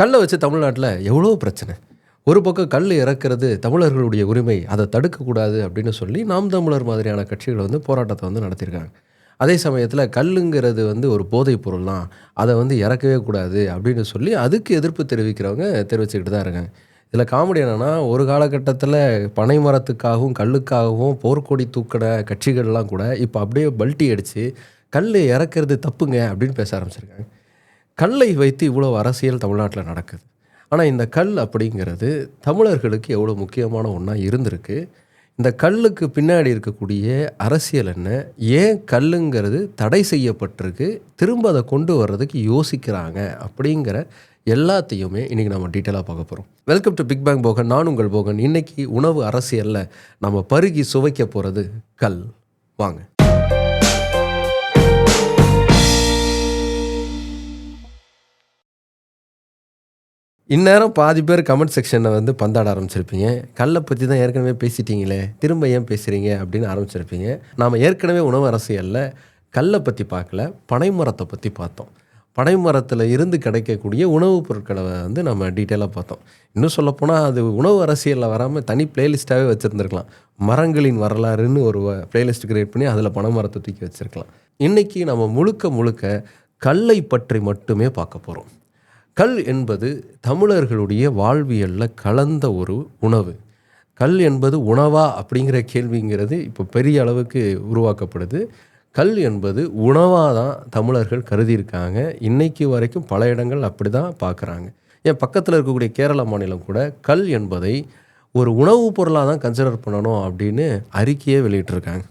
கல்லை வச்சு தமிழ்நாட்டில் எவ்வளோ பிரச்சனை? ஒரு பக்கம் கல் இறக்கிறது தமிழர்களுடைய உரிமை அதை தடுக்கக்கூடாது அப்படின்னு சொல்லி நாம் தமிழர் மாதிரியான கட்சிகள் வந்து போராட்டத்தை வந்து நடத்தியிருக்காங்க. அதே சமயத்தில் கல்லுங்கிறது வந்து ஒரு போதைப் பொருள் தான் அதை வந்து இறக்கவே கூடாது அப்படின்னு சொல்லி அதுக்கு எதிர்ப்பு தெரிவிக்கிறவங்க தெரிவிச்சுக்கிட்டு தான் இருக்காங்க. இதில் காமெடி என்னென்னா ஒரு காலகட்டத்தில் பனை மரத்துக்காகவும் கல்லுக்காகவும் போர்க்கொடி தூக்கின கட்சிகள்லாம் கூட இப்போ அப்படியே பல்ட்டி அடித்து கல் இறக்கிறது தப்புங்க அப்படின்னு பேச ஆரம்பிச்சிருக்காங்க. கல்லை வைத்து இவ்வளோ அரசியல் தமிழ்நாட்டில் நடக்குது. ஆனால் இந்த கல் அப்படிங்கிறது தமிழர்களுக்கு எவ்வளோ முக்கியமான ஒன்றா இருந்திருக்கு. இந்த கல்லுக்கு பின்னாடி இருக்கக்கூடிய அரசியல் என்ன? ஏன் கல்லுங்கிறது தடை செய்யப்பட்டிருக்கு? திரும்ப அதை கொண்டு வர்றதுக்கு யோசிக்கிறாங்க அப்படிங்கிற எல்லாத்தையுமே இன்றைக்கி நம்ம டீட்டெயிலாக பார்க்க போகிறோம் welcome to big bang Bogan நான் உங்கள் போகன். இன்றைக்கி உணவு அரசியலில் நம்ம பருகி சுவைக்க போகிறது கல். வாங்க. இந்நேரம் பாதி பேர் கமெண்ட் செக்ஷனில் வந்து பந்தாட ஆரம்பிச்சிருப்பீங்க. கல்லை பற்றி தான் ஏற்கனவே பேசிட்டீங்களே திரும்ப ஏன் பேசுகிறீங்க அப்படின்னு ஆரம்பிச்சிருப்பீங்க. நாம் ஏற்கனவே உணவு அரசியலில் கல்லை பற்றி பார்க்கல பனைமரத்தை பற்றி பார்த்தோம். பனைமரத்தில் இருந்து கிடைக்கக்கூடிய உணவுப் பொருட்களை வந்து நம்ம டீட்டெயிலாக பார்த்தோம். இன்னும் சொல்லப்போனால் அது உணவு அரசியலில் வராமல் தனி பிளேலிஸ்ட்டாகவே வச்சுருந்துருக்கலாம். மரங்களின் வரலாறுன்னு ஒரு பிளேலிஸ்ட் கிரியேட் பண்ணி அதில் பனைமரத்தை தூக்கி வச்சுருக்கலாம். இன்றைக்கி நம்ம முழுக்க முழுக்க கல்லை பற்றி மட்டுமே பார்க்க போகிறோம் கல் என்பது தமிழர்களுடைய வாழ்வியலில் கலந்த ஒரு உணவு. கல் என்பது உணவா அப்படிங்கிற கேள்விங்கிறது இப்போ பெரிய அளவுக்கு உருவாக்கப்படுது. கல் என்பது உணவாக தான் தமிழர்கள் கருதியிருக்காங்க. இன்றைக்கு வரைக்கும் பல இடங்கள் அப்படி தான் பார்க்குறாங்க. ஏன் பக்கத்தில் இருக்கக்கூடிய கேரள மாநிலம் கூட கல் என்பதை ஒரு உணவுப் பொருளாக தான் கன்சிடர் பண்ணணும் அப்படின்னு அறிக்கையே வெளியிட்டிருக்காங்க.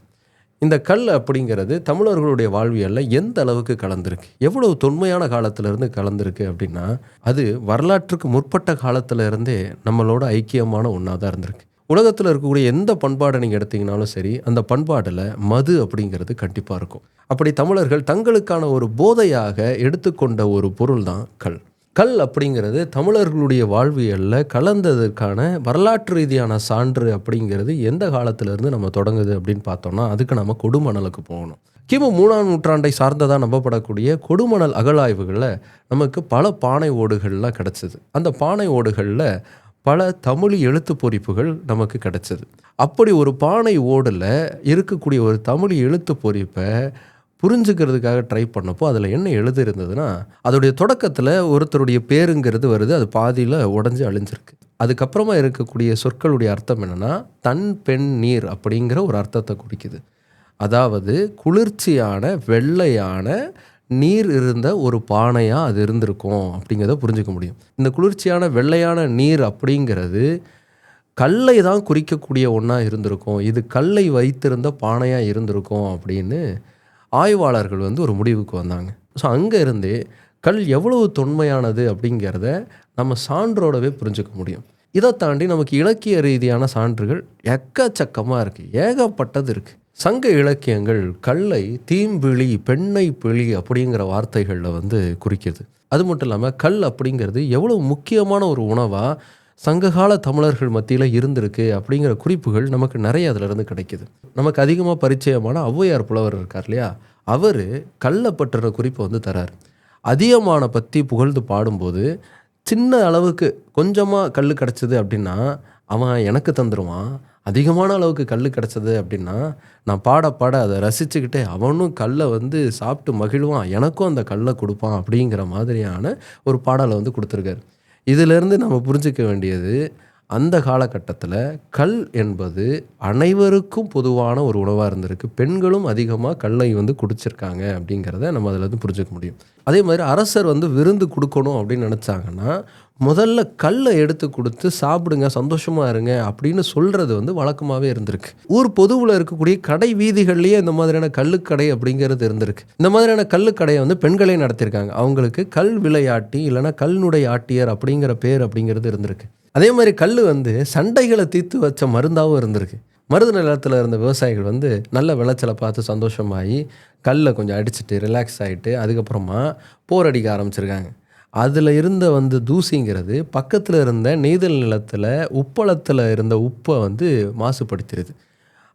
இந்த கல் அப்படிங்கிறது தமிழர்களுடைய வாழ்வியலில் எந்த அளவுக்கு கலந்துருக்கு? எவ்வளவு தொன்மையான காலத்திலிருந்து கலந்துருக்கு அப்படின்னா அது வரலாற்றுக்கு முற்பட்ட காலத்திலிருந்தே நம்மளோட ஐக்கியமான ஒன்றா தான் இருந்திருக்கு. உலகத்தில் இருக்கக்கூடிய எந்த பண்பாடை நீங்கள் எடுத்தீங்கனாலும் சரி அந்த பண்பாடில் மது அப்படிங்கிறது கண்டிப்பாக இருக்கும். அப்படி தமிழர்கள் தங்களுக்கான ஒரு போதையாக எடுத்துக்கொண்ட ஒரு பொருள் தான் கல். கல் அப்படிங்கிறது தமிழர்களுடைய வாழ்வியலில் கலந்ததற்கான வரலாற்று ரீதியான சான்று அப்படிங்கிறது எந்த காலத்திலிருந்து நம்ம தொடங்குது அப்படின்னு பார்த்தோம்னா அதுக்கு நம்ம கொடுமணலுக்கு போகணும். கிமு மூணாம் நூற்றாண்டை சார்ந்ததாக நம்பப்படக்கூடிய கொடுமணல் அகழாய்வுகளில் நமக்கு பல பானை ஓடுகள்லாம் கிடச்சிது. அந்த பானை ஓடுகளில் பல தமிழ் எழுத்து பொறிப்புகள் நமக்கு கிடச்சிது. அப்படி ஒரு பானை ஓடில் இருக்கக்கூடிய ஒரு தமிழ் எழுத்து பொறிப்பை புரிஞ்சுக்கிறதுக்காக ட்ரை பண்ணப்போ அதில் என்ன எழுதியிருந்ததுன்னா அதோடைய தொடக்கத்தில் ஒருத்தருடைய பேருங்கிறது வருது அது பாதியில் உடஞ்சி அழிஞ்சிருக்கு. அதுக்கப்புறமா இருக்கக்கூடிய சொற்களுடைய அர்த்தம் என்னென்னா தன் பெண் நீர் அப்படிங்கிற ஒரு அர்த்தத்தை குறிக்குது. அதாவது குளிர்ச்சியான வெள்ளையான நீர் இருந்த ஒரு பானையாக அது இருந்திருக்கும் அப்படிங்கிறத புரிஞ்சுக்க முடியும். இந்த குளிர்ச்சியான வெள்ளையான நீர் அப்படிங்கிறது கல்லை தான் குறிக்கக்கூடிய ஒன்றா இருந்திருக்கும். இது கல்லை வைத்திருந்த பானையாக இருந்திருக்கும் அப்படின்னு ஆய்வாளர்கள் வந்து ஒரு முடிவுக்கு வந்தாங்க. ஸோ அங்கேருந்தே கல் எவ்வளவு தொன்மையானது அப்படிங்கிறத நம்ம சான்றோடவே புரிஞ்சுக்க முடியும். இதை தாண்டி நமக்கு இலக்கிய ரீதியான சான்றுகள் எக்கச்சக்கமாக இருக்குது ஏகப்பட்டது இருக்குது சங்க இலக்கியங்கள் கல்லை தீம்பிழி பெண்ணை பிழி அப்படிங்கிற வார்த்தைகளில் வந்து குறிக்கிது. அது மட்டும் இல்லாமல் கல் அப்படிங்கிறது எவ்வளோ முக்கியமான ஒரு உணவாக சங்ககால தமிழர்கள் மத்தியில் இருந்திருக்கு அப்படிங்கிற குறிப்புகள் நமக்கு நிறைய அதிலிருந்து கிடைக்கிது. நமக்கு அதிகமாக பரிச்சயமான ஔவையார் புலவர் இருக்கார் இல்லையா? அவர் கல்லை குறிப்பை வந்து தரார். அதிகமான பற்றி புகழ்ந்து பாடும்போது சின்ன அளவுக்கு கொஞ்சமாக கல் கிடச்சிது அப்படின்னா அவன் எனக்கு தந்துடுவான் அதிகமான அளவுக்கு கல் கிடச்சது அப்படின்னா நான் பாட பாட அதை ரசிச்சுக்கிட்டே அவனும் கல்லை வந்து சாப்பிட்டு மகிழ்வான். எனக்கும் அந்த கல்லை கொடுப்பான் அப்படிங்கிற மாதிரியான ஒரு பாடலை வந்து கொடுத்துருக்காரு. இதிலிருந்து நம்ம புரிஞ்சிக்க வேண்டியது அந்த காலகட்டத்தில் கல் என்பது அனைவருக்கும் பொதுவான ஒரு உணவாக இருந்திருக்கு. பெண்களும் அதிகமாக கல்லை வந்து குடிச்சிருக்காங்க அப்படிங்கிறத நம்ம அதில் இருந்து புரிஞ்சுக்க முடியும். அதே மாதிரி அரசர் வந்து விருந்து கொடுக்கணும் அப்படின்னு நினச்சாங்கன்னா முதல்ல கல்லை எடுத்து கொடுத்து சாப்பிடுங்க சந்தோஷமாக இருங்க அப்படின்னு சொல்கிறது வந்து வழக்கமாகவே இருந்திருக்கு. ஊர் பொதுவில் இருக்கக்கூடிய கடை வீதிகள்லேயே இந்த மாதிரியான கல்லுக்கடை அப்படிங்கிறது இருந்திருக்கு. இந்த மாதிரியான கல்லுக்கடையை வந்து பெண்களே நடத்தியிருக்காங்க அவங்களுக்கு கல் விளையாட்டி இல்லைன்னா கல்னுடைய ஆட்டியர் அப்படிங்கிற பேர் அப்படிங்கிறது இருந்திருக்கு. அதே மாதிரி கல் வந்து சண்டைகளை தீர்த்து வச்ச மருந்தாகவும் இருந்திருக்கு. மருது நிலத்தில் இருந்த விவசாயிகள் வந்து நல்ல விளைச்சலை பார்த்து சந்தோஷமாகி கல்லை கொஞ்சம் அடிச்சுட்டு ரிலாக்ஸ் ஆகிட்டு அதுக்கப்புறமா போர் அடிக்க ஆரம்பிச்சிருக்காங்க. அதில் இருந்த வந்து தூசிங்கிறது பக்கத்தில் இருந்த நெய்தல் நிலத்தில் உப்பளத்தில் இருந்த உப்பை வந்து மாசுபடுத்திடுது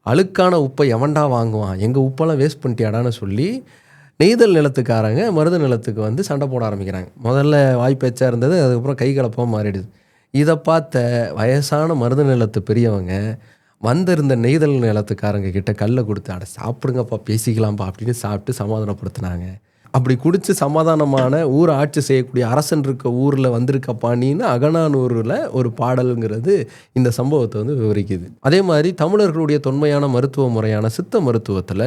அழுக்கான உப்பை எவன்டா வாங்குவான்? எங்கள் உப்பெல்லாம் வேஸ்ட் பண்ணிட்டியாடான்னு சொல்லி நெய்தல் நிலத்துக்காரங்க மருத நிலத்துக்கு வந்து சண்டை போட ஆரம்பிக்கிறாங்க. முதல்ல வாய்ப்பேச்சாக இருந்தது அதுக்கப்புறம் கை கலப்பாக மாறிடுது. இதை பார்த்த வயசான மருத நிலத்து பெரியவங்க வந்திருந்த நெய்தல் நிலத்துக்காரங்க கிட்ட கல்லை கொடுத்து அட சாப்பிடுங்கப்பா பேசிக்கலாம்ப்பா அப்படின்னு சாப்பிட்டு சமாதானப்படுத்தினாங்க. அப்படி குடித்து சமாதானமான ஊர் ஆட்சி செய்யக்கூடிய அரசன் இருக்க ஊரில் வந்திருக்கப்பா நீன்னு அகனானூரில் ஒரு பாடலுங்கிறது இந்த சம்பவத்தை வந்து விவரிக்குது. அதே மாதிரி தமிழர்களுடைய தொன்மையான மருத்துவ முறையான சித்த மருத்துவத்தில்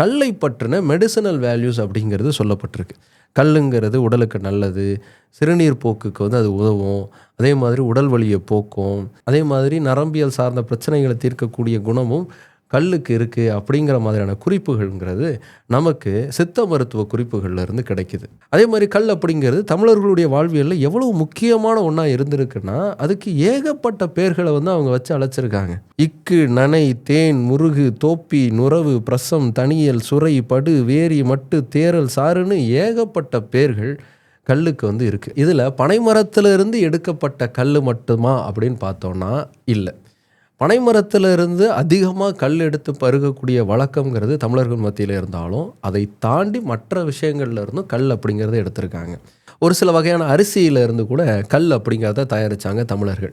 கல்லை பற்றின மெடிசனல் வேல்யூஸ் அப்படிங்கிறது சொல்லப்பட்டிருக்கு. கல்லுங்கிறது உடலுக்கு நல்லது சிறுநீர் போக்குக்கு வந்து அது உதவும் அதே மாதிரி உடல் வலியை போக்கும் அதே மாதிரி நரம்பியல் சார்ந்த பிரச்சனைகளை தீர்க்கக்கூடிய குணமும் கல்லுக்கு இருக்குது அப்படிங்கிற மாதிரியான குறிப்புகள்ங்கிறது நமக்கு சித்த மருத்துவ குறிப்புகள்லேருந்து கிடைக்குது. அதே மாதிரி கல் அப்படிங்கிறது தமிழர்களுடைய வாழ்வியலில் எவ்வளவு முக்கியமான ஒன்றா இருந்திருக்குன்னா அதுக்கு ஏகப்பட்ட பேர்களை வந்து அவங்க வச்சு அழைச்சிருக்காங்க. இக்கு நனை தேன் முருகு தோப்பி நுறவு பிரசம் தனியல் சுரை படு வேரி மட்டு தேரல் சாறுன்னு ஏகப்பட்ட பேர்கள் கல்லுக்கு வந்து இருக்குது இதில் பனைமரத்திலிருந்து எடுக்கப்பட்ட கல் மட்டுமா அப்படின்னு பார்த்தோன்னா இல்லை. பனைமரத்துல இருந்து அதிகமாக கல் எடுத்து பருகக்கூடிய வழக்கங்கிறது தமிழர்கள் மத்தியில் இருந்தாலும் அதை தாண்டி மற்ற விஷயங்கள்ல இருந்தும் கல் அப்படிங்கிறத எடுத்திருக்காங்க. ஒரு சில வகையான அரிசியில இருந்து கூட கல் அப்படிங்கிறத தயாரித்தாங்க தமிழர்கள்.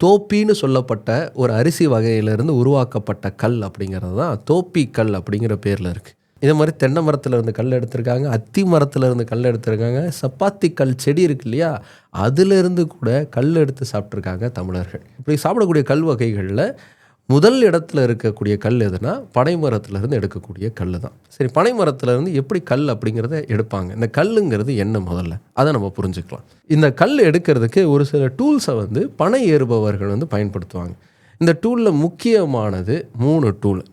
தோப்பின்னு சொல்லப்பட்ட ஒரு அரிசி வகையிலிருந்து உருவாக்கப்பட்ட கல் அப்படிங்கிறது தான் தோப்பி கல் அப்படிங்கிற பேரில் இருக்குது இதே மாதிரி தென்னை மரத்தில் இருந்து கல் எடுத்திருக்காங்க அத்தி மரத்தில் இருந்து கல் எடுத்திருக்காங்க சப்பாத்தி கல் செடி இருக்கு இல்லையா அதிலிருந்து கூட கல் எடுத்து சாப்பிட்ருக்காங்க தமிழர்கள். இப்படி சாப்பிடக்கூடிய கல் வகைகளில் முதல் இடத்துல இருக்கக்கூடிய கல் எதுனா பனைமரத்துலேருந்து எடுக்கக்கூடிய கல் தான். சரி பனைமரத்துலேருந்து எப்படி கல் அப்படிங்கிறத எடுப்பாங்க. இந்த கல்லுங்கிறது என்ன முதல்ல? அதை நம்ம புரிஞ்சுக்கலாம். இந்த கல் எடுக்கிறதுக்கு ஒரு சில டூல்ஸை வந்து பனை ஏறுபவர்கள் வந்து பயன்படுத்துவாங்க. இந்த டூலில் முக்கியமானது மூணு டூல்.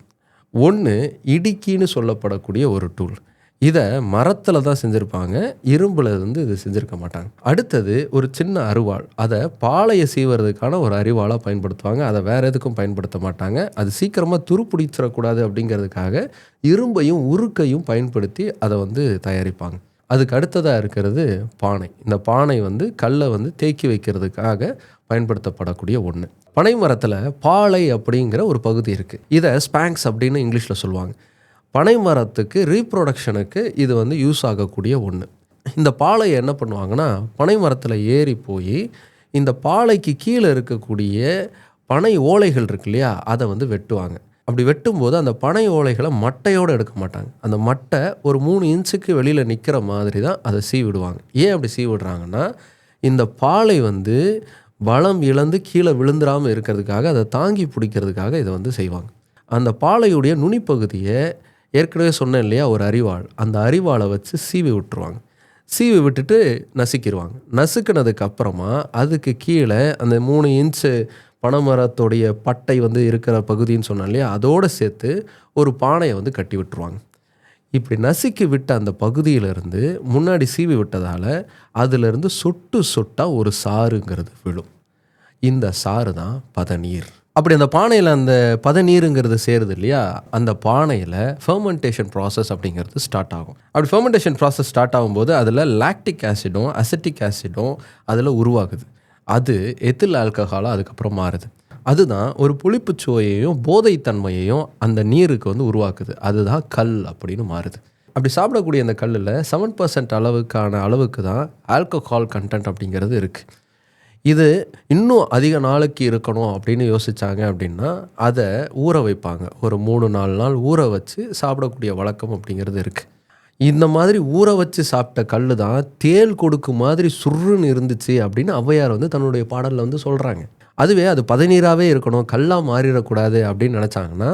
ஒன்று இடுக்கின்னு சொல்லப்படக்கூடிய ஒரு டூல் இதை மரத்தில் தான் செஞ்சுருப்பாங்க இரும்பில் வந்து இது செஞ்சுருக்க மாட்டாங்க. அடுத்தது ஒரு சின்ன அருவாள். அதை பாலையை சீவறதுக்கான ஒரு அரிவாளாக பயன்படுத்துவாங்க. அதை வேறு எதுக்கும் பயன்படுத்த மாட்டாங்க. அது சீக்கிரமாக துருப்பிடிச்சிடக்கூடாது அப்படிங்கிறதுக்காக இரும்பையும் உருக்கையும் பயன்படுத்தி அதை வந்து தயாரிப்பாங்க. அதுக்கு அடுத்ததாக இருக்கிறது பானை. இந்த பானை வந்து கல்லை வந்து தேக்கி வைக்கிறதுக்காக பயன்படுத்தப்படக்கூடிய ஒன்று பனை மரத்தில் பாலை அப்படிங்கிற ஒரு பகுதி இருக்குது இதை ஸ்பேங்ஸ் அப்படின்னு இங்கிலீஷில் சொல்லுவாங்க. பனை மரத்துக்கு ரீப்ரொடக்ஷனுக்கு இது வந்து யூஸ் ஆகக்கூடிய ஒன்று இந்த பாலையை என்ன பண்ணுவாங்கன்னா பனை மரத்தில் ஏறி போய் இந்த பாலைக்கு கீழே இருக்கக்கூடிய பனை ஓலைகள் இருக்கு இல்லையா அதை வந்து வெட்டுவாங்க. அப்படி வெட்டும்போது அந்த பனை ஓலைகளை மட்டையோடு எடுக்க மாட்டாங்க. அந்த மட்டை ஒரு மூணு இன்ச்சுக்கு வெளியில் நிற்கிற மாதிரி தான் அதை சீவிடுவாங்க. ஏன் அப்படி சீவிடுறாங்கன்னா இந்த பாலை வந்து பலம் இழந்து கீழே விழுந்துடாமல் இருக்கிறதுக்காக அதை தாங்கி பிடிக்கிறதுக்காக இதை வந்து செய்வாங்க. அந்த பாலையுடைய நுனிப்பகுதியை ஏற்கனவே சொன்னேன் இல்லையா ஒரு அரிவாள். அந்த அறிவாளை வச்சு சீவி விட்டுருவாங்க. சீவி விட்டுட்டு நசுக்கிடுவாங்க. நசுக்கினதுக்கு அப்புறமா அதுக்கு கீழே அந்த மூணு இன்ச்சு பனைமரத்துடைய பட்டை வந்து இருக்கிற பகுதின்னு சொன்னாலே இல்லையா? அதோடு சேர்த்து ஒரு பானையை வந்து கட்டி விட்டுருவாங்க. இப்படி நசுக்கி விட்ட அந்த பகுதியிலிருந்து முன்னாடி சீவி விட்டதால் அதிலிருந்து சொட்டு சொட்டாக ஒரு சாறுங்கிறது விழும். இந்த சாறு தான் பதநீர். அப்படி அந்த பானையில் அந்த பதநீருங்கிறது சேருது இல்லையா? அந்த பானையில் ஃபெர்மெண்டேஷன் ப்ராசஸ் அப்படிங்கிறது ஸ்டார்ட் ஆகும். அப்படி ஃபெர்மெண்டேஷன் ப்ராசஸ் ஸ்டார்ட் ஆகும்போது அதில் லாக்டிக் ஆசிடும் அசட்டிக் ஆசிடும் அதில் உருவாகுது. அது எத்தில் ஆல்கஹாலாக அதுக்கப்புறம் மாறுது. அதுதான் ஒரு புளிப்புச் சுவையையும் போதைத்தன்மையையும் அந்த நீருக்கு வந்து உருவாக்குது. அதுதான் கல் அப்படின்னு மாறுது. அப்படி சாப்பிடக்கூடிய அந்த கல்லில் செவன் பர்சன்ட் அளவுக்கான அளவுக்கு தான் ஆல்கஹால் கண்டென்ட் அப்படிங்கிறது இருக்குது இது இன்னும் அதிக நாளைக்கு இருக்கணும் அப்படின்னு யோசிச்சாங்க அப்படின்னா அதை ஊற வைப்பாங்க. ஒரு மூணு நாலு நாள் ஊற வச்சு சாப்பிடக்கூடிய வழக்கம் அப்படிங்கிறது இருக்குது இந்த மாதிரி ஊற வச்சு சாப்பிட்ட கல் தான் தேள் கொடுக்கு மாதிரி சுருன்னு இருந்துச்சு அப்படின்னு ஔவையார் வந்து தன்னுடைய பாடலில் வந்து சொல்கிறாங்க அதுவே அது பதநீராகவே இருக்கணும் கல்லாக மாறிடக்கூடாது அப்படின்னு நினச்சாங்கன்னா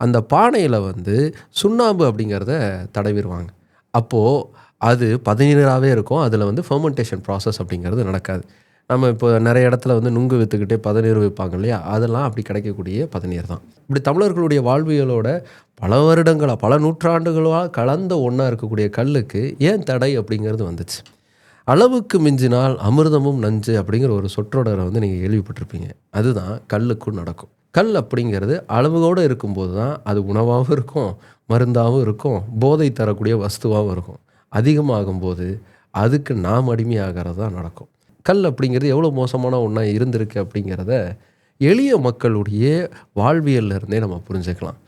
அந்த பானையில் வந்து சுண்ணாம்பு அப்படிங்கிறத தடவிடுவாங்க. அப்போது அது பதநீராகவே இருக்கும் அதில் வந்து ஃபெர்மெண்டேஷன் ப்ராசஸ் அப்படிங்கிறது நடக்காது. நம்ம இப்போ நிறைய இடத்துல வந்து நுங்கு விற்றுக்கிட்டே பதநீர் வைப்பாங்க இல்லையா? அதெல்லாம் அப்படி கிடைக்கக்கூடிய பதநீர் தான். இப்படி தமிழர்களுடைய வாழ்வியலோட பல வருடங்களாக பல நூற்றாண்டுகளாக கலந்த ஒன்றா இருக்கக்கூடிய கல்லுக்கு ஏன் தடை அப்படிங்கிறது வந்துச்சு. அளவுக்கு மிஞ்சினால் அமிர்தமும் நஞ்சு அப்படிங்கிற ஒரு சொற்றொடரை வந்து நீங்கள் கேள்விப்பட்டிருப்பீங்க. அதுதான் கல்லுக்கும் நடக்கும். கல் அப்படிங்கிறது அளவுகோடு இருக்கும்போது தான் அது உணவாகவும் இருக்கும் மருந்தாகவும் இருக்கும் போதை தரக்கூடிய வஸ்துவாகவும் இருக்கும். அதிகமாகும்போது அதுக்கு நாம் அடிமையாகிறது தான் நடக்கும். கல் அப்படிங்கிறது எவ்வளோ மோசமான ஒன்றா இருந்திருக்கு அப்படிங்கிறத எளிய மக்களுடைய வாழ்வியல்ல இருந்தே நம்ம புரிஞ்சுக்கலாம்.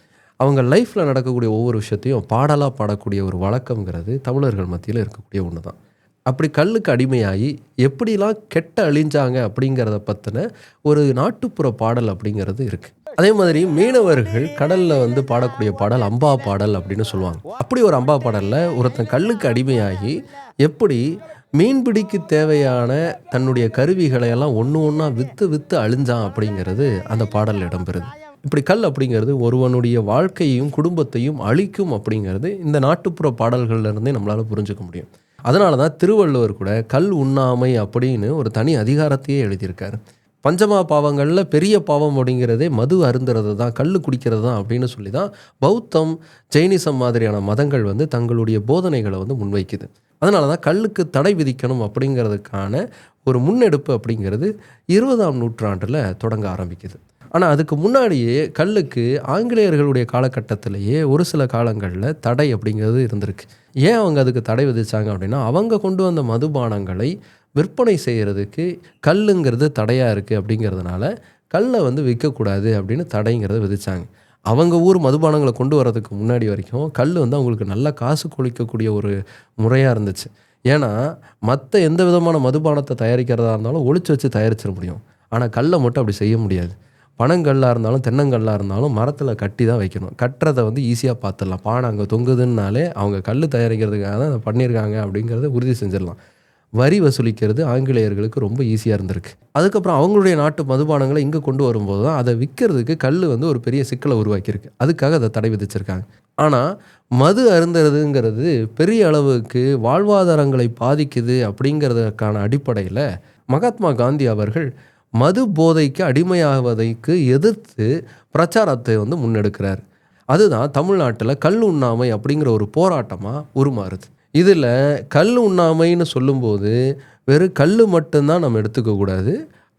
அவங்க லைஃப்பில் நடக்கக்கூடிய ஒவ்வொரு விஷயத்தையும் பாடலாக பாடக்கூடிய ஒரு வழக்கங்கிறது தமிழர்கள் மத்தியில் இருக்கக்கூடிய ஒன்று தான் அப்படி கல்லுக்கு அடிமையாகி எப்படிலாம் கெட்ட அழிஞ்சாங்க அப்படிங்கிறத பற்றின ஒரு நாட்டுப்புற பாடல் அப்படிங்கிறது இருக்குது அதே மாதிரி மீனவர்கள் கடலில் வந்து பாடக்கூடிய பாடல் அம்பா பாடல் அப்படின்னு சொல்லுவாங்க. அப்படி ஒரு அம்பா பாடலில் ஒருத்தன் கல்லுக்கு அடிமையாகி எப்படி மீன்பிடிக்கு தேவையான தன்னுடைய கருவிகளை எல்லாம் ஒன்று ஒன்றா விற்று விற்று அழிஞ்சான் அப்படிங்கிறது அந்த பாடலில் இடம்பெறுது. இப்படி கல் அப்படிங்கிறது ஒருவனுடைய வாழ்க்கையையும் குடும்பத்தையும் அழிக்கும் அப்படிங்கிறது இந்த நாட்டுப்புற பாடல்கள்லேருந்தே நம்மளால் புரிஞ்சுக்க முடியும். அதனால தான் திருவள்ளுவர் கூட கல் உண்ணாமை அப்படின்னு ஒரு தனி அதிகாரத்தையே எழுதியிருக்காரு. பஞ்சமா பாவங்களில் பெரிய பாவம் அப்படிங்கிறதே மது அருந்துறது தான் கல் குடிக்கிறது தான் அப்படின்னு சொல்லி தான் பௌத்தம் ஜெயினிசம் மாதிரியான மதங்கள் வந்து தங்களுடைய போதனைகளை வந்து முன்வைக்குது. அதனால தான் கல்லுக்கு தடை விதிக்கணும் அப்படிங்கிறதுக்கான ஒரு முன்னெடுப்பு அப்படிங்கிறது இருபதாம் நூற்றாண்டில் தொடங்க ஆரம்பிக்குது. ஆனால் அதுக்கு முன்னாடியே கல்லுக்கு ஆங்கிலேயர்களுடைய காலகட்டத்திலேயே ஒரு சில காலங்களில் தடை அப்படிங்கிறது இருந்திருக்கு. ஏன் அவங்க அதுக்கு தடை விதித்தாங்க அப்படின்னா அவங்க கொண்டு வந்த மதுபானங்களை விற்பனை செய்கிறதுக்கு கல்லுங்கிறது தடையாக இருக்குது அப்படிங்கிறதுனால கல்லை வந்து விற்கக்கூடாது அப்படின்னு தடைங்கிறத விதித்தாங்க அவங்க ஊர் மதுபானங்களை கொண்டு வரதுக்கு முன்னாடி வரைக்கும் கல் வந்து அவங்களுக்கு நல்லா காசு கொளிக்கக்கூடிய ஒரு முறையாக இருந்துச்சு. ஏன்னா மற்ற எந்த விதமான மதுபானத்தை தயாரிக்கிறதா இருந்தாலும் ஒழிச்சு வச்சு தயாரிச்சிட முடியும். ஆனால் கல்லை மட்டும் அப்படி செய்ய முடியாது. பனங்கல்லாக இருந்தாலும் தென்னங்கல்லாக இருந்தாலும் மரத்தில் கட்டி தான் வைக்கணும். கட்டுறதை வந்து ஈஸியாக பார்த்துடலாம். பானை அங்கே தொங்குதுன்னாலே அவங்க கல் தயாரிக்கிறதுக்காக தான் அதை பண்ணியிருக்காங்க அப்படிங்கிறத உறுதி செஞ்சிடலாம். வரி வசூலிக்கிறது ஆங்கிலேயர்களுக்கு ரொம்ப ஈஸியாக இருந்திருக்கு. அதுக்கப்புறம் அவங்களுடைய நாட்டு மதுபானங்களை இங்கே கொண்டு வரும்போது தான் அதை விற்கிறதுக்கு கல் வந்து ஒரு பெரிய சிக்கலை உருவாக்கியிருக்கு. அதுக்காக அதை தடை விதிச்சிருக்காங்க. ஆனால் மது அருந்துறதுங்கிறது பெரிய அளவுக்கு வாழ்வாதாரங்களை பாதிக்குது அப்படிங்கிறதுக்கான அடிப்படையில் மகாத்மா காந்தி அவர்கள் மது போதைக்கு அடிமையாவதைக்கு எதிர்த்து பிரச்சாரத்தை வந்து முன்னெடுக்கிறார். அதுதான் தமிழ்நாட்டில் கல் உண்ணாமை அப்படிங்கிற ஒரு போராட்டமாக உருமாறுது. இதில் கல் உண்ணாமைன்னு சொல்லும்போது வெறும் கல் மட்டும்தான் நம்ம எடுத்துக்கக்கூடாது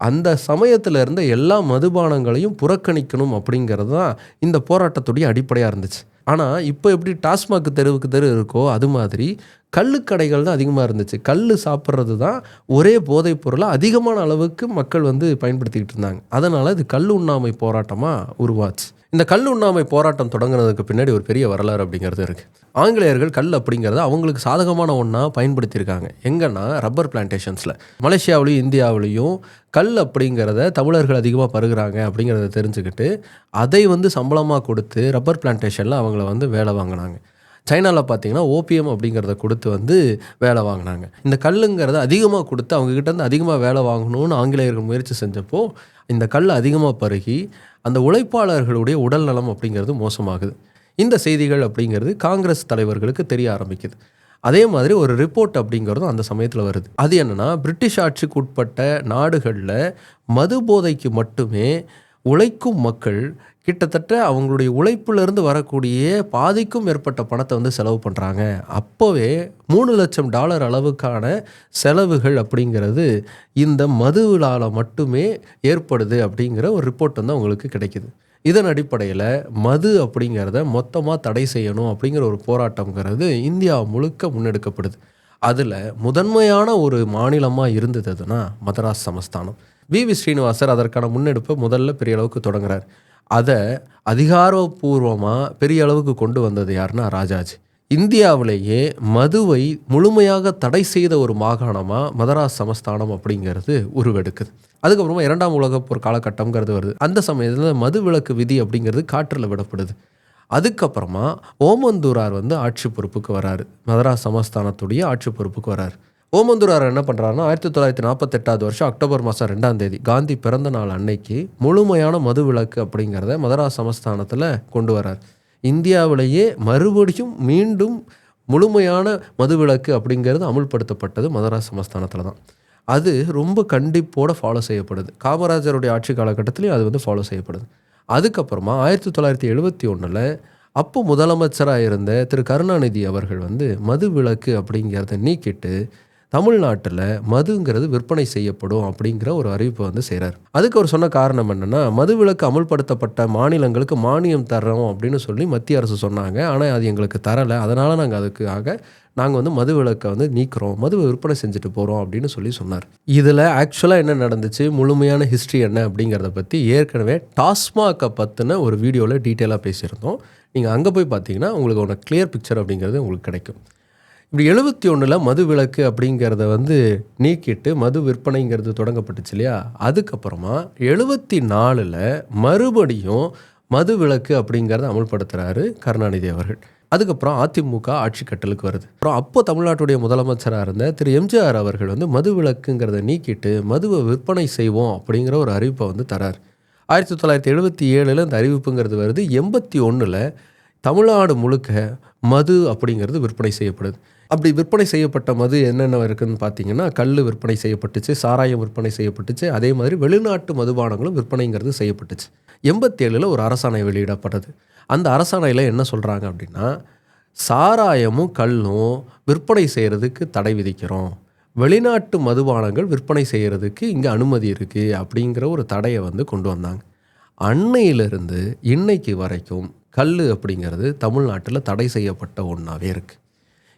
அந்த சமயத்தில் இருந்த எல்லா மதுபானங்களையும் புறக்கணிக்கணும் அப்படிங்கிறது தான் இந்த போராட்டத்துடைய அடிப்படையாக இருந்துச்சு. ஆனால் இப்போ எப்படி டாஸ்மாக் தெருவுக்கு தெரு இருக்கோ அது மாதிரி கல்லுக்கடைகள் தான் அதிகமாக இருந்துச்சு. கல் சாப்பிட்றது தான் ஒரே போதைப் பொருளை அதிகமான அளவுக்கு மக்கள் வந்து பயன்படுத்திக்கிட்டு இருந்தாங்க. அதனால் இது கல் உண்ணாமை போராட்டமாக உருவாச்சு. இந்த கல் உண்ணாமை போராட்டம் தொடங்குனதுக்கு பின்னாடி ஒரு பெரிய வரலாறு அப்படிங்கிறது இருக்குது ஆங்கிலேயர்கள் கல் அப்படிங்கிறத அவங்களுக்கு சாதகமான ஒன்றா பயன்படுத்தியிருக்காங்க. எங்கன்னா ரப்பர் பிளான்டேஷன்ஸில். மலேசியாவிலையும் இந்தியாவிலையும் கல் அப்படிங்கிறத தமிழர்கள் அதிகமாக பருகிறாங்க அப்படிங்கிறத தெரிஞ்சுக்கிட்டு அதை வந்து சம்பளமாக கொடுத்து ரப்பர் பிளான்டேஷனில் அவங்கள வந்து வேலை வாங்கினாங்க. சைனாவில் பார்த்தீங்கன்னா ஓபிஎம் அப்படிங்கிறத கொடுத்து வந்து வேலை வாங்கினாங்க. இந்த கல்லுங்கிறத அதிகமாக கொடுத்து அவங்கக்கிட்ட இருந்து அதிகமாக வேலை வாங்கணும்னு ஆங்கிலேயர்கள் முயற்சி செஞ்சப்போ இந்த கல் அதிகமாக பருகி அந்த உழைப்பாளர்களுடைய உடல் நலம் அப்படிங்கிறது மோசமாகுது. இந்த செய்திகள் அப்படிங்கிறது காங்கிரஸ் தலைவர்களுக்கு தெரிய ஆரம்பிக்குது. அதே மாதிரி ஒரு ரிப்போர்ட் அப்படிங்கிறதும் அந்த சமயத்தில் வருது. அது என்னென்னா பிரிட்டிஷ் ஆட்சிக்கு உட்பட்ட நாடுகளில் மது போதைக்கு மட்டுமே உழைக்கும் மக்கள் கிட்டத்தட்ட அவங்களுடைய உழைப்பிலிருந்து வரக்கூடிய பாதிக்கும் மேற்பட்ட பணத்தை வந்து செலவு பண்ணுறாங்க அப்போவே மூணு லட்சம் டாலர் அளவுக்கான செலவுகள் அப்படிங்கிறது இந்த மதுவிலால் மட்டுமே ஏற்படுது அப்படிங்கிற ஒரு ரிப்போர்ட் வந்து அவங்களுக்கு கிடைக்குது. இதன் அடிப்படையில் மது அப்படிங்கிறத மொத்தமாக தடை செய்யணும் அப்படிங்கிற ஒரு போராட்டங்கிறது இந்தியா முழுக்க முன்னெடுக்கப்படுது. அதில் முதன்மையான ஒரு மாநிலமாக இருந்ததுன்னா மதராஸ் சமஸ்தானம். வி வி ஸ்ரீனிவாசர் அதற்கான முன்னெடுப்பை முதல்ல பெரிய அளவுக்கு தொடங்குறார். அதை அதிகாரப்பூர்வமாக பெரிய அளவுக்கு கொண்டு வந்தது யாருன்னா ராஜாஜி. இந்தியாவிலேயே மதுவை முழுமையாக தடை செய்த ஒரு மாகாணமாக மதராஸ் சமஸ்தானம் அப்படிங்கிறது உருவெடுக்குது. அதுக்கப்புறமா இரண்டாம் உலகப்போர் காலகட்டம்ங்கிறது வருது. அந்த சமயத்தில் மது விலக்கு விதி அப்படிங்கிறது காற்றில் விடப்படுது. அதுக்கப்புறமா ஓமந்தூரார் வந்து ஆட்சி பொறுப்புக்கு வராரு. மதராஸ் சமஸ்தானத்துடைய ஆட்சி பொறுப்புக்கு வராரு. ஓமந்தூரார் என்ன பண்ணுறாருன்னா ஆயிரத்தி தொள்ளாயிரத்தி நாற்பத்தெட்டாவது வருஷம் அக்டோபர் மாதம் ரெண்டாம் தேதி காந்தி பிறந்த நாள் அன்னைக்கு முழுமையான மது விளக்கு அப்படிங்கிறத மதராஸ் சமஸ்தானத்தில் கொண்டு வரார் இந்தியாவிலேயே மறுபடியும் மீண்டும் முழுமையான மதுவிலக்கு அப்படிங்கிறது அமுல்படுத்தப்பட்டது மதராஸ் சமஸ்தானத்தில் தான். அது ரொம்ப கண்டிப்போடு ஃபாலோ செய்யப்படுது. காமராஜருடைய ஆட்சி காலகட்டத்திலையும் அது வந்து ஃபாலோ செய்யப்படுது. அதுக்கப்புறமா ஆயிரத்தி தொள்ளாயிரத்தி எழுபத்தி ஒன்றில் அப்போ முதலமைச்சராக இருந்த திரு கருணாநிதி அவர்கள் வந்து மது விலக்கு அப்படிங்கிறத நீக்கிட்டு தமிழ்நாட்டில் மதுங்கிறது விற்பனை செய்யப்படும் அப்படிங்கிற ஒரு அறிவிப்பு வந்து செய்கிறார் அதுக்கு அவர் சொன்ன காரணம் என்னென்னா மது விலக்கு அமுல்படுத்தப்பட்ட மாநிலங்களுக்கு மானியம் தர்றோம் அப்படின்னு சொல்லி மத்திய அரசு சொன்னாங்க. ஆனால் அது எங்களுக்கு தரலை. அதனால் நாங்கள் அதுக்காக நாங்கள் வந்து மது விலக்கை வந்து நீக்கிறோம். மதுவை விற்பனை செஞ்சுட்டு போகிறோம் அப்படின்னு சொல்லி சொன்னார். இதில் ஆக்சுவலாக என்ன நடந்துச்சு? முழுமையான ஹிஸ்ட்ரி என்ன அப்படிங்கிறத பற்றி ஏற்கனவே டாஸ்மாகை பற்றின ஒரு வீடியோவில் டீட்டெயிலாக பேசியிருந்தோம். நீங்கள் அங்கே போய் பார்த்தீங்கன்னா உங்களுக்கு ஒன்று கிளியர் பிக்சர் அப்படிங்கிறது உங்களுக்கு கிடைக்கும். இப்படி எழுபத்தி ஒன்றில் மது விலக்கு அப்படிங்கிறத வந்து நீக்கிட்டு மது விற்பனைங்கிறது தொடங்கப்பட்டுச்சு இல்லையா? அதுக்கப்புறமா எழுபத்தி நாலில் மறுபடியும் மது விலக்கு அப்படிங்கிறத அமல்படுத்துகிறாரு கருணாநிதி அவர்கள். அதுக்கப்புறம் அதிமுக ஆட்சி கட்டலுக்கு வருது. அப்புறம் அப்போ தமிழ்நாட்டுடைய முதலமைச்சராக இருந்த திரு எம்ஜிஆர் அவர்கள் வந்து மது விளக்குங்கிறத நீக்கிட்டு மதுவை விற்பனை செய்வோம் அப்படிங்கிற ஒரு அறிவிப்பை வந்து தரார். ஆயிரத்தி தொள்ளாயிரத்தி எழுபத்தி ஏழில் இந்த அறிவிப்புங்கிறது வருது. எண்பத்தி ஒன்றில் தமிழ்நாடு முழுக்க மது அப்படிங்கிறது விற்பனை செய்யப்படுது. அப்படி விற்பனை செய்யப்பட்ட மது என்னென்ன இருக்குதுன்னு பார்த்தீங்கன்னா கல் விற்பனை செய்யப்பட்டுச்சு சாராயம் விற்பனை செய்யப்பட்டுச்சு அதே மாதிரி வெளிநாட்டு மதுபானங்களும் விற்பனைங்கிறது செய்யப்பட்டுச்சு. எண்பத்தேழில் ஒரு அரசாணை வெளியிடப்பட்டது. அந்த அரசாணையில் என்ன சொல்கிறாங்க அப்படின்னா சாராயமும் கல்லும் விற்பனை செய்கிறதுக்கு தடை விதிக்கிறோம். வெளிநாட்டு மதுபானங்கள் விற்பனை செய்கிறதுக்கு இங்கே அனுமதி இருக்குது அப்படிங்கிற ஒரு தடையை வந்து கொண்டு வந்தாங்க. அன்னையிலிருந்து இன்னைக்கு வரைக்கும் கல் அப்படிங்கிறது தமிழ்நாட்டில் தடை செய்யப்பட்ட ஒன்றாவே இருக்குது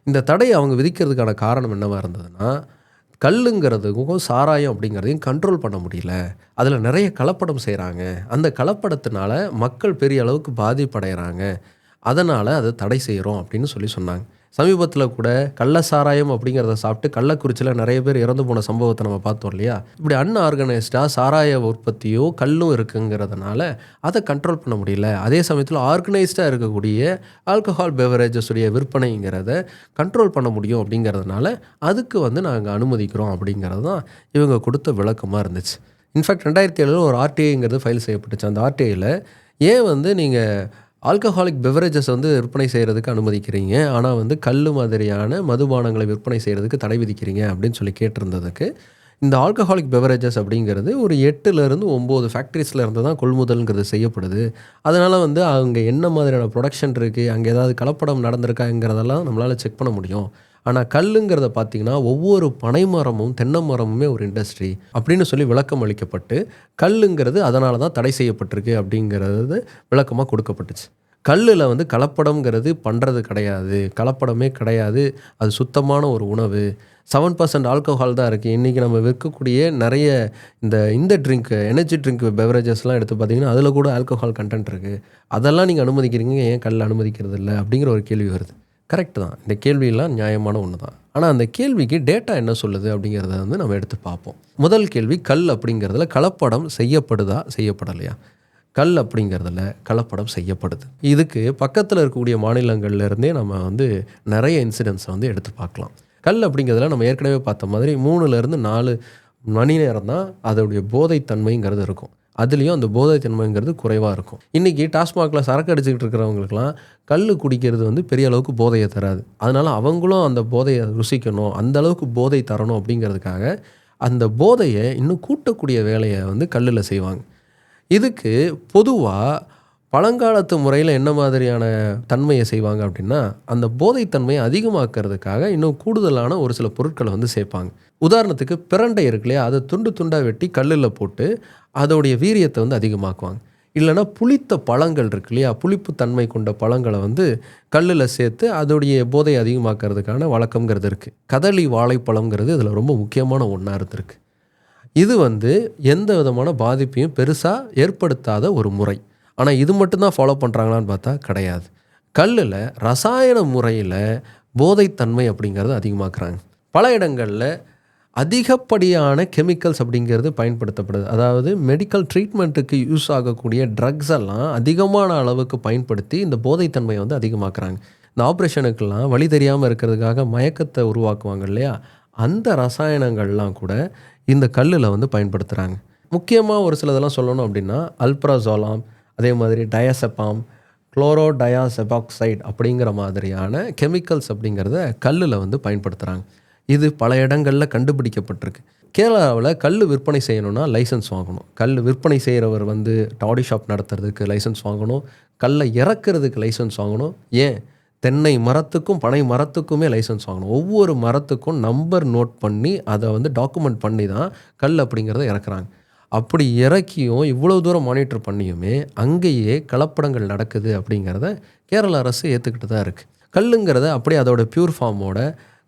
இந்த தடையை அவங்க விதிக்கிறதுக்கான காரணம் என்னவாக இருந்ததுன்னா கல்லுங்கிறதுக்கும் சாராயம் அப்படிங்கிறதையும் கண்ட்ரோல் பண்ண முடியல. அதில் நிறைய கலப்படம் செய்கிறாங்க அந்த கலப்படத்தினால மக்கள் பெரிய அளவுக்கு பாதிப்படைகிறாங்க அதனால் அதை தடை செய்கிறோம் அப்படின்னு சொல்லி சொன்னாங்க. சமீபத்தில் கூட கள்ள சாராயம் அப்படிங்கிறத சாப்பிட்டு கள்ளக்குறிச்சியில் நிறைய பேர் இறந்து போன சம்பவத்தை நம்ம பார்த்தோம் இல்லையா? இப்படி அன்ஆர்கனைஸ்டாக சாராய உற்பத்தியோ கல்லும் இருக்குங்கிறதுனால அதை கண்ட்ரோல் பண்ண முடியல. அதே சமயத்தில் ஆர்கனைஸ்டாக இருக்கக்கூடிய ஆல்கஹால் பெவரேஜஸுடைய விற்பனைங்கிறத கண்ட்ரோல் பண்ண முடியும் அப்படிங்கிறதுனால அதுக்கு வந்து நாங்கள் அனுமதிக்கிறோம் அப்படிங்கிறது தான் இவங்க கொடுத்த விளக்கமாக இருந்துச்சு. இன்ஃபேக்ட் ரெண்டாயிரத்தி ஏழில் ஒரு ஆர்டிஐங்கிறது ஃபைல் செய்யப்பட்டுச்சு. அந்த ஆர்டிஐயில் ஏன் வந்து நீங்கள் ஆல்கஹாலிக் பெவரேஜஸ் வந்து விற்பனை செய்கிறதுக்கு அனுமதிக்கிறீங்க. ஆனால் வந்து கல் மாதிரியான மதுபானங்களை விற்பனை செய்கிறதுக்கு தடை விதிக்கிறீங்க அப்படின்னு சொல்லி கேட்டிருந்ததுக்கு. இந்த ஆல்கஹாலிக் பெவரேஜஸ் அப்படிங்கிறது ஒரு எட்டுலேருந்து ஒம்பது ஃபேக்ட்ரிஸில் இருந்து தான் கொள்முதல்ங்கிறது செய்யப்படுது. அதனால் வந்து அங்கே என்ன மாதிரியான ப்ரொடக்ஷன் இருக்குது அங்கே ஏதாவது கலப்படம் நடந்திருக்காங்கிறதெல்லாம் நம்மளால் செக் பண்ண முடியும். ஆனால் கல்லுங்கிறத பார்த்தீங்கன்னா ஒவ்வொரு பனை மரமும் தென்னை மரமுமே ஒரு இண்டஸ்ட்ரி அப்படின்னு சொல்லி விளக்கம் அளிக்கப்பட்டு கல்லுங்கிறது அதனால தான் தடை செய்யப்பட்டிருக்கு அப்படிங்கிறது விளக்கமாக கொடுக்கப்பட்டுச்சு. கல்லில் வந்து கலப்படம்ங்கிறது பண்ணுறது கிடையாது. கலப்படமே கிடையாது. அது சுத்தமான ஒரு உணவு. செவன் பர்சன்ட் ஆல்கோஹால் தான் இருக்குது இன்றைக்கி நம்ம விற்கக்கூடிய நிறைய இந்த இந்த ட்ரிங்க் எனர்ஜி ட்ரிங்க் பெவரேஜஸ்லாம் எடுத்து பார்த்தீங்கன்னா அதில் கூட ஆல்கஹால் கண்டென்ட் இருக்குது அதெல்லாம் நீங்கள் அனுமதிக்கிறீங்க ஏன் கல் அனுமதிக்கிறது இல்லை அப்படிங்கிற ஒரு கேள்வி வருது. கரெக்ட் தான். இந்த கேள்வியெல்லாம் நியாயமான ஒன்று தான் ஆனால் அந்த கேள்விக்கு டேட்டா என்ன சொல்லுது அப்படிங்கிறத வந்து நம்ம எடுத்து பார்ப்போம். முதல் கேள்வி கல் அப்படிங்கிறதுல கலப்படம் செய்யப்படுதா செய்யப்படலையா? கல் அப்படிங்கிறதுல கலப்படம் செய்யப்படுது. இதுக்கு பக்கத்தில் இருக்கக்கூடிய மாநிலங்கள்லேருந்தே நம்ம வந்து நிறைய இன்சிடென்ட்ஸை வந்து எடுத்து பார்க்கலாம். கல் அப்படிங்கிறதுல நம்ம ஏற்கனவே பார்த்த மாதிரி மூணுலேருந்து நாலு மணி நேரம் தான் அதோடைய போதைத்தன்மைங்கிறது இருக்கும். அதுலேயும் அந்த போதைத்தன்மைங்கிறது குறைவாக இருக்கும். இன்றைக்கி டாஸ்மாகில் சரக்கு அடிச்சுக்கிட்டு இருக்கிறவங்களுக்குலாம் கல் குடிக்கிறது வந்து பெரிய அளவுக்கு போதையை தராது. அதனால் அவங்களும் அந்த போதையை ருசிக்கணும் அந்த அளவுக்கு போதை தரணும் அப்படிங்கிறதுக்காக அந்த போதையை இன்னும் கூட்டக்கூடிய வேலையை வந்து கல்லில் செய்வாங்க. இதுக்கு பொதுவாக பழங்காலத்து முறையில் என்ன மாதிரியான தன்மையை செய்வாங்க அப்படின்னா அந்த போதைத்தன்மையை அதிகமாக்கிறதுக்காக இன்னும் கூடுதலான ஒரு சில பொருட்களை வந்து சேர்ப்பாங்க. உதாரணத்துக்கு பிரண்டை இருக்கு இல்லையா? அதை துண்டு துண்டாக வெட்டி கல்லில் போட்டு அதோடைய வீரியத்தை வந்து அதிகமாக்குவாங்க. இல்லைன்னா புளித்த பழங்கள் இருக்கு இல்லையா? புளிப்பு தன்மை கொண்ட பழங்களை வந்து கல்லில் சேர்த்து அதோடைய போதை அதிகமாக்கிறதுக்கான வழக்கங்கிறது இருக்குது கதளி வாழைப்பழங்கிறது இதில் ரொம்ப முக்கியமான ஒன்றா இருந்திருக்கு. இது வந்து எந்த விதமான பாதிப்பையும் பெருசாக ஏற்படுத்தாத ஒரு முறை. ஆனால் இது மட்டும்தான் ஃபாலோ பண்ணுறாங்களான்னு பார்த்தா கிடையாது. கல்லில் ரசாயன முறையில் போதைத்தன்மை அப்படிங்கிறது அதிகமாக்குறாங்க. பல இடங்களில் அதிகப்படியான கெமிக்கல்ஸ் அப்படிங்கிறது பயன்படுத்தப்படுது. அதாவது மெடிக்கல் ட்ரீட்மெண்ட்டுக்கு யூஸ் ஆகக்கூடிய ட்ரக்ஸ் எல்லாம் அதிகமான அளவுக்கு பயன்படுத்தி இந்த போதைத்தன்மையை வந்து அதிகமாக்குறாங்க. இந்த ஆப்ரேஷனுக்கெல்லாம் வழி தெரியாமல் இருக்கிறதுக்காக மயக்கத்தை உருவாக்குவாங்க இல்லையா? அந்த ரசாயனங்கள்லாம் கூட இந்த கல்லில் வந்து பயன்படுத்துகிறாங்க முக்கியமாக ஒரு சிலதெல்லாம் சொல்லணும் அப்படின்னா அல்ப்ராசோலாம் அதே மாதிரி டயசெப்பாம் குளோரோடயாசெபாக்சைடு அப்படிங்கிற மாதிரியான கெமிக்கல்ஸ் அப்படிங்கிறத கல்லில் வந்து பயன்படுத்துகிறாங்க இது பல இடங்களில் கண்டுபிடிக்கப்பட்டிருக்கு. கேரளாவில் கல் விற்பனை செய்யணும்னா லைசன்ஸ் வாங்கணும். கல் விற்பனை செய்கிறவர் வந்து டாடி ஷாப் நடத்துறதுக்கு லைசன்ஸ் வாங்கணும். கல்லை இறக்குறதுக்கு லைசன்ஸ் வாங்கணும். ஏன்? தென்னை மரத்துக்கும் பனை மரத்துக்குமே லைசன்ஸ் வாங்கணும். ஒவ்வொரு மரத்துக்கும் நம்பர் நோட் பண்ணி அதை வந்து டாக்குமெண்ட் பண்ணி தான் கல் அப்படிங்கிறத இறக்குறாங்க. அப்படி இறக்கியும் இவ்வளோ தூரம் மானிட்டர் பண்ணியுமே அங்கேயே கலப்படங்கள் நடக்குது அப்படிங்கிறத கேரள அரசு ஏற்றுக்கிட்டு தான் இருக்குது கல்லுங்கிறத அப்படியே அதோட பியூர் ஃபார்மோட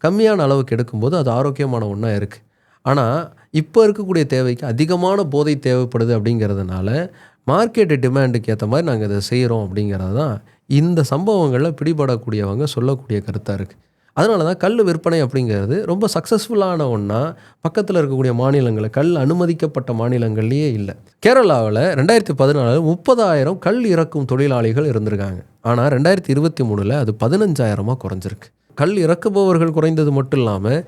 கம்மியான அளவுக்கு எடுக்கும்போது அது ஆரோக்கியமான ஒன்றா இருக்குது ஆனால் இப்போ இருக்கக்கூடிய தேவைக்கு அதிகமான போதை தேவைப்படுது அப்படிங்கிறதுனால மார்க்கெட்டு டிமாண்டுக்கு ஏற்ற மாதிரி நாங்கள் இதை செய்கிறோம் அப்படிங்கிறது தான் இந்த சம்பவங்களில் பிடிபடக்கூடியவங்க சொல்லக்கூடிய கருத்தாக இருக்குது அதனால தான் கல் விற்பனை அப்படிங்கிறது ரொம்ப சக்ஸஸ்ஃபுல்லான ஒன்றா பக்கத்தில் இருக்கக்கூடிய மாநிலங்களில் கல் அனுமதிக்கப்பட்ட மாநிலங்கள்லேயே இல்லை. கேரளாவில் ரெண்டாயிரத்தி பதினாலு முப்பதாயிரம் கல் இறக்கும் தொழிலாளிகள் இருந்திருக்காங்க. ஆனால் ரெண்டாயிரத்தி இருபத்தி மூணில் அது பதினஞ்சாயிரமாக குறைஞ்சிருக்கு. கல் இறக்குபவர்கள் குறைந்தது மட்டும் இல்லாமல்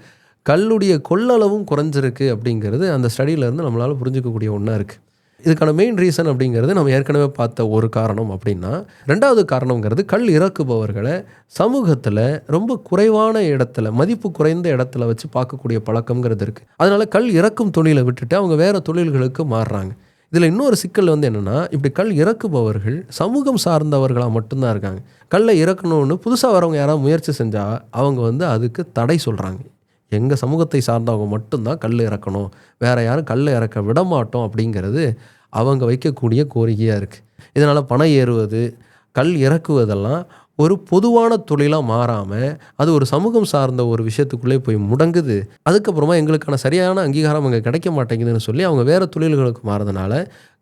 கல்லுடைய கொள்ளளவும் குறைஞ்சிருக்கு அப்படிங்கிறது அந்த ஸ்டடியிலேருந்து நம்மளால் புரிஞ்சிக்கக்கூடிய ஒன்றா இருக்குது இதுக்கான மெயின் ரீசன் அப்படிங்கிறது நம்ம ஏற்கனவே பார்த்த ஒரு காரணம் அப்படின்னா ரெண்டாவது காரணங்கிறது கல் இறக்குபவர்களை சமூகத்தில் ரொம்ப குறைவான இடத்துல மதிப்பு குறைந்த இடத்துல வச்சு பார்க்கக்கூடிய பழக்கங்கிறது இருக்குது அதனால் கல் இறக்கும் தொழிலை விட்டுட்டு அவங்க வேறு தொழில்களுக்கு மாறுறாங்க. இதில் இன்னொரு சிக்கல் வந்து என்னென்னா இப்படி கல் இறக்குபவர்கள் சமூகம் சார்ந்தவர்களாக மட்டும்தான் இருக்காங்க. கல்லை இறக்கணும்னு புதுசாக வரவங்க யாராவது முயற்சி செஞ்சால் அவங்க வந்து அதுக்கு தடை சொல்கிறாங்க எங்கள் சமூகத்தை சார்ந்தவங்க மட்டும்தான் கல் இறக்கணும். வேறு யாரும் கல் இறக்க விட மாட்டோம் அப்படிங்கிறது அவங்க வைக்கக்கூடிய கோரிக்கையாக இருக்குது இதனால் பணம் ஏறுவது கல் இறக்குவதெல்லாம் ஒரு பொதுவான தொழிலாக மாறாமல் அது ஒரு சமூகம் சார்ந்த ஒரு விஷயத்துக்குள்ளே போய் முடங்குது. அதுக்கப்புறமா எங்களுக்கான சரியான அங்கீகாரம் அங்கே கிடைக்க மாட்டேங்குதுன்னு சொல்லி அவங்க வேறு தொழில்களுக்கு மாறதுனால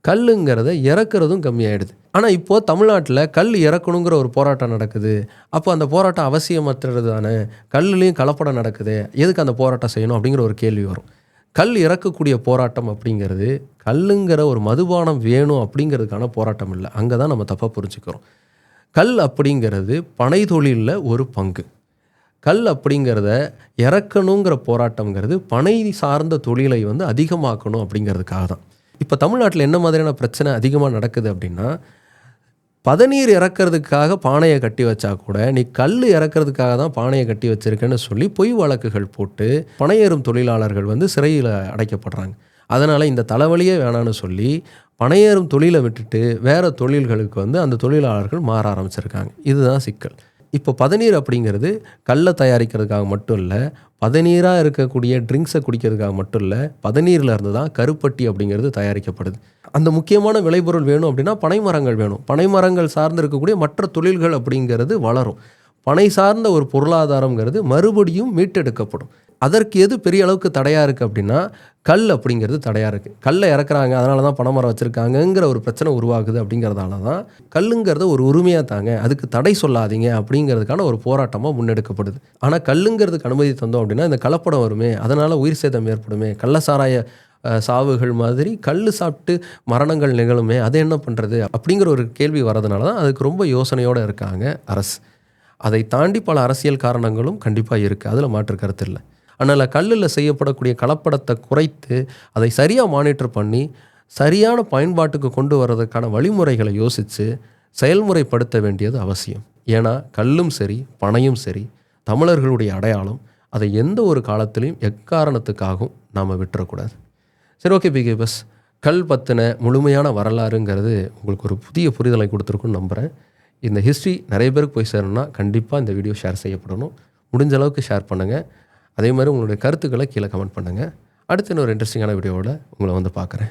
கல்லுங்கிறத இறக்குறதும் கம்மியாயிடுது. ஆனால் இப்போது தமிழ்நாட்டில் கல் இறக்கணுங்கிற ஒரு போராட்டம் நடக்குது. அப்போ அந்த போராட்டம் அவசியமற்றது தானே கல்லுலேயும் கலப்படம் நடக்குது? எதுக்கு அந்த போராட்டம் செய்யணும் அப்படிங்கிற ஒரு கேள்வி வரும். கல் இறக்கக்கூடிய போராட்டம் அப்படிங்கிறது கல்லுங்கிற ஒரு மதுபானம் வேணும் அப்படிங்கிறதுக்கான போராட்டம் இல்லை. அங்கே தான் நம்ம தப்பாக புரிஞ்சுக்கிறோம். கல் அப்படிங்கிறது பனை தொழிலில் ஒரு பங்கு. கல் அப்படிங்கிறத இறக்கணுங்கிற போராட்டங்கிறது பனை சார்ந்த தொழிலை வந்து அதிகமாக்கணும் அப்படிங்கிறதுக்காக தான். இப்போ தமிழ்நாட்டில் என்ன மாதிரியான பிரச்சனை அதிகமாக நடக்குது அப்படின்னா பதநீர் இறக்கிறதுக்காக பானையை கட்டி வச்சா கூட நீ கல் இறக்கிறதுக்காக தான் பானையை கட்டி வச்சிருக்கேன்னு சொல்லி பொய் வழக்குகள் போட்டு பனையேறும் தொழிலாளர்கள் வந்து சிறையில் அடைக்கப்படுறாங்க. அதனால் இந்த தலைவலியே வேணான்னு சொல்லி பனையேறும் தொழிலை விட்டுட்டு வேறு தொழில்களுக்கு வந்து அந்த தொழிலாளர்கள் மாற ஆரம்பிச்சிருக்காங்க. இதுதான் சிக்கல். இப்போ பதநீர் அப்படிங்கிறது கல்லை தயாரிக்கிறதுக்காக மட்டும் இல்லை பதநீராக இருக்கக்கூடிய ட்ரிங்க்ஸை குடிக்கிறதுக்காக மட்டும் இல்லை பதநீரில் இருந்து தான் கருப்பட்டி அப்படிங்கிறது தயாரிக்கப்படுது. அந்த முக்கியமான விளைபொருள் வேணும் அப்படின்னா பனை மரங்கள் வேணும். பனைமரங்கள் சார்ந்து இருக்கக்கூடிய மற்ற தொழில்கள் அப்படிங்கிறது வளரும். பனை சார்ந்த ஒரு பொருளாதாரங்கிறது மறுபடியும் மீட்டெடுக்கப்படும். அதற்கு எது பெரிய அளவுக்கு தடையாக இருக்குது அப்படின்னா கல் அப்படிங்கிறது தடையாக இருக்குது கல்லை இறக்குறாங்க அதனால தான் பனைமரம் வச்சுருக்காங்கங்கிற ஒரு பிரச்சனை உருவாகுது அப்படிங்கிறதால தான் கல்லுங்கிறத ஒரு உரிமையாக தாங்க அதுக்கு தடை சொல்லாதீங்க அப்படிங்கிறதுக்கான ஒரு போராட்டமாக முன்னெடுக்கப்படுது. ஆனால் கல்லுங்கிறதுக்கு அனுமதி தந்தோம் அப்படின்னா இந்த கலப்படம் வருமே அதனால் உயிர் சேதம் ஏற்படுமே கள்ளசாராய சாவுகள் மாதிரி கல் சாப்பிட்டு மரணங்கள் நிகழுமே அதை என்ன பண்ணுறது அப்படிங்கிற ஒரு கேள்வி வரதுனால தான் அதுக்கு ரொம்ப யோசனையோடு இருக்காங்க அரசு. அதை தாண்டி பல அரசியல் காரணங்களும் கண்டிப்பாக இருக்குது அதில் மாற்று கருத்து இல்லை. அதனால் கல்லில் செய்யப்படக்கூடிய கலப்படத்தை குறைத்து அதை சரியாக மானிட்டர் பண்ணி சரியான பயன்பாட்டுக்கு கொண்டு வர்றதுக்கான வழிமுறைகளை யோசித்து செயல்முறைப்படுத்த வேண்டியது அவசியம். ஏன்னா கல்லும் சரி பனையும் சரி தமிழர்களுடைய அடையாளம் அதை எந்த ஒரு காலத்திலையும் எக்காரணத்துக்காகவும் நாம் விட்டுறக்கூடாது. சரி ஓகே பிகே பஸ் கல் பற்றின முழுமையான வரலாறுங்கிறது உங்களுக்கு ஒரு புதிய புரிதலை கொடுத்துருக்குன்னு நம்புகிறேன் இந்த ஹிஸ்ட்ரி நிறைய பேருக்கு போய் சேரணும்னா கண்டிப்பாக இந்த வீடியோ ஷேர் செய்யப்படணும். முடிஞ்ச அளவுக்கு ஷேர் பண்ணுங்கள் அதே மாதிரி உங்களுடைய கருத்துக்களை கீழே கமெண்ட் பண்ணுங்கள் அடுத்து இன்னொரு இன்ட்ரெஸ்டிங்கான வீடியோவில் உங்களை வந்து பார்க்குறேன்.